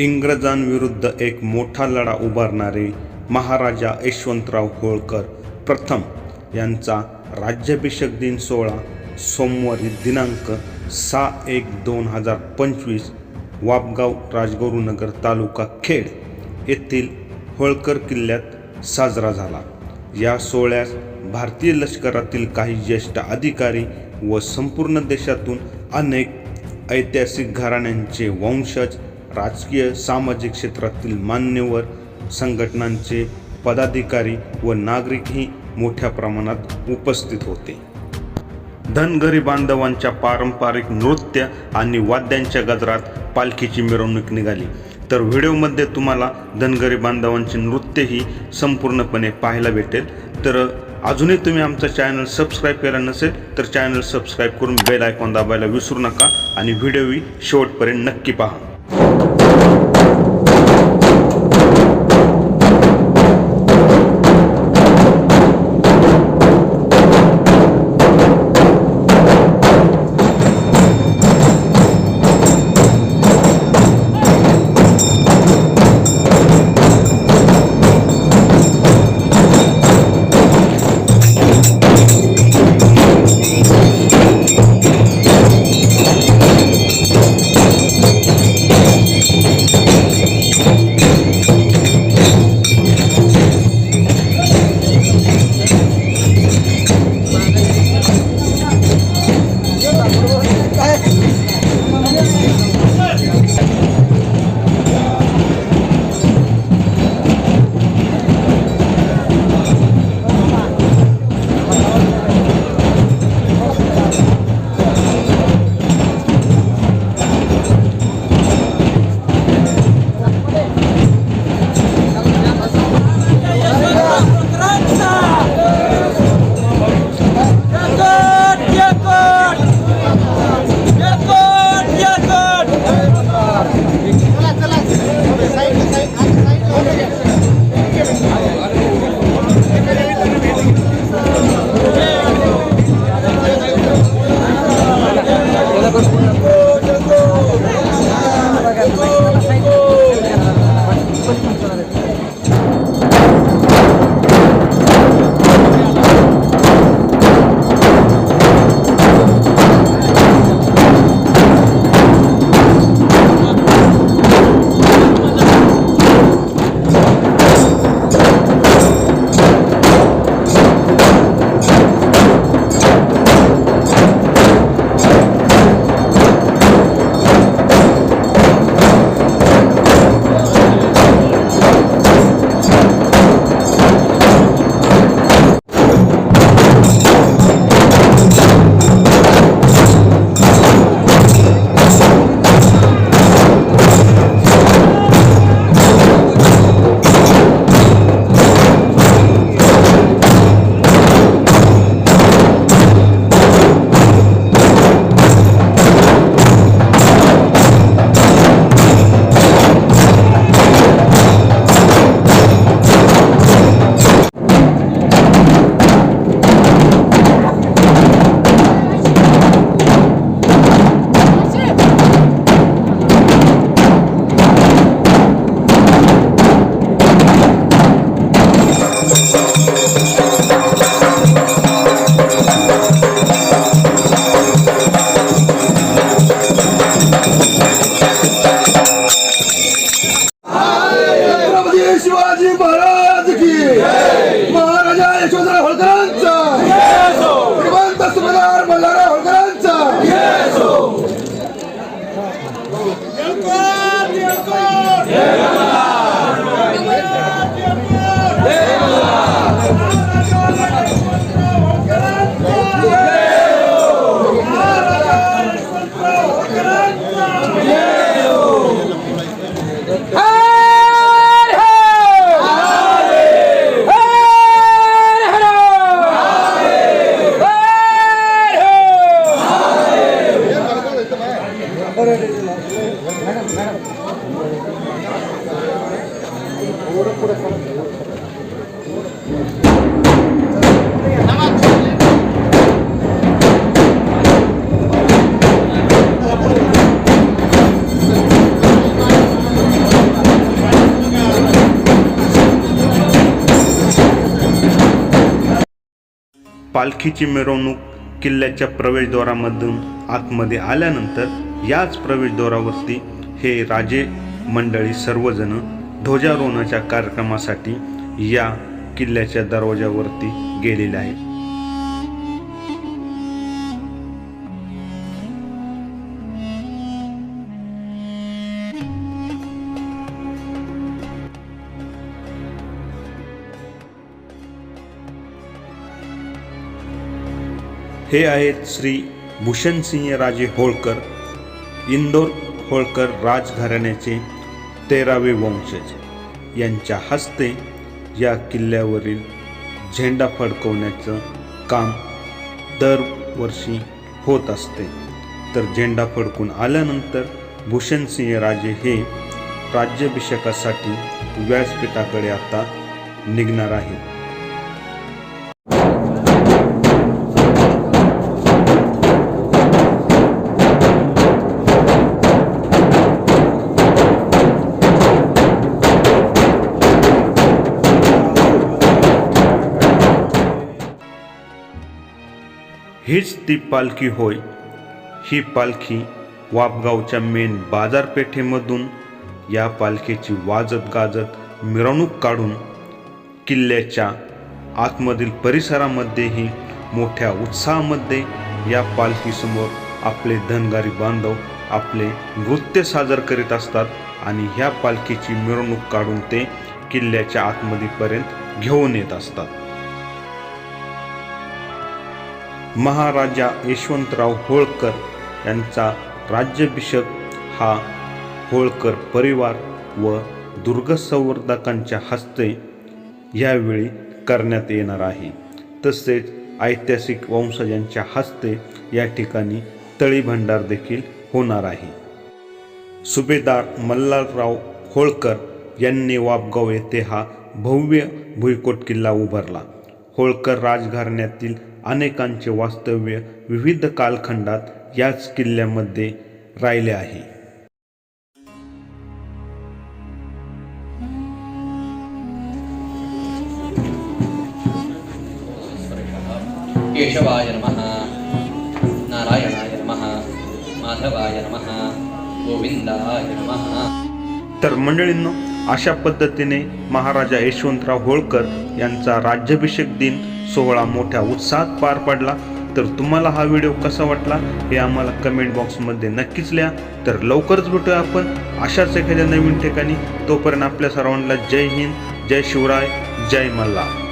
इंग्रजांविरुद्ध एक मोठा लढा उभारणारे महाराजा यशवंतराव होळकर प्रथम यांचा राज्याभिषेक दिन सोहळा सोमवारी दिनांक सहा एक दोन हजार पंचवीस वापगाव राजगुरुनगर तालुका खेड येथील होळकर किल्ल्यात साजरा झाला. या सोहळ्यास भारतीय लष्करातील काही ज्येष्ठ अधिकारी व संपूर्ण देशातून अनेक ऐतिहासिक घराण्यांचे वंशज राजकीय सामाजिक क्षेत्रातील मान्यवर संघटनांचे पदाधिकारी व नागरिकही मोठ्या प्रमाणात उपस्थित होते. धनगरी बांधवांच्या पारंपरिक नृत्य आणि वाद्यांच्या गजरात पालखीची मिरवणूक निघाली. तर व्हिडिओमध्ये तुम्हाला धनगरी बांधवांचे नृत्यही संपूर्णपणे पाहायला भेटेल. तर अजूनही तुम्ही आमचं चॅनल सबस्क्राईब केला नसेल तर चॅनल सबस्क्राईब करून बेल आयकॉन दाबायला विसरू नका आणि व्हिडिओही शेवटपर्यंत नक्की पहा. पालखीची मिरवणूक किल्ल्याच्या प्रवेशद्वारामधून आतमध्ये आल्यानंतर याच प्रवेशद्वारावरती हे राजे मंडळी सर्वजण ध्वजारोहणाच्या कार्यक्रमासाठी या किल्ल्याच्या दरवाजावरती गेलेले आहेत. हे आहेत श्री भूषणसिंह राजे होळकर इंदोर होळकर राजघराण्याचे तेरावे वंशज. यांच्या हस्ते या किल्ल्यावरील झेंडा फडकवण्याचं काम दरवर्षी होत असते. तर झेंडा फडकून आल्यानंतर भूषणसिंह राजे हे राज्याभिषेकासाठी व्यासपीठाकडे आता निघणार आहेत. हीच ती पालखी होय. ही पालखी वापगावच्या मेन बाजारपेठेमधून या पालखीची वाजत गाजत मिरवणूक काढून किल्ल्याच्या आतमधील परिसरामध्येही मोठ्या उत्साहामध्ये या पालखीसमोर आपले धनगारी बांधव आपले नृत्य सादर करीत असतात आणि ह्या पालखीची मिरवणूक काढून ते किल्ल्याच्या आतमध्येपर्यंत घेऊन येत असतात. महाराजा यशवंतराव होळकर यांचा राज्याभिषेक हा होळकर परिवार व दुर्ग संवर्धकांच्या हस्ते यावेळी करण्यात येणार आहे. तसेच ऐतिहासिक वंशजांच्या हस्ते या ठिकाणी तळी भंडार देखील होणार आहे. सुभेदार मल्हारराव होळकर यांनी वापगाव येथे हा भव्य भुईकोट किल्ला उभारला. होळकर राजघराण्यातील अनेकांचे वास्तव्य विविध कालखंडात याच किल्ल्यामध्ये राहिले आहे. केशवाय नमः नारायणाय नमः माधवाय नमः गोविंदाय नमः। तर मंडळींनो अशा पद्धतीने महाराजा यशवंतराव होळकर यांचा राज्याभिषेक दिन सोहळा मोठ्या उत्साहात पार पडला. तर तुम्हाला हा व्हिडिओ कसा वाटला हे आम्हाला कमेंट बॉक्समध्ये नक्कीच लिहा. तर लवकरच भेटूया आपण अशाच एखाद्या नवीन ठिकाणी. तोपर्यंत आपल्या सर्वांना जय हिंद जय शिवराय जय मल्हार.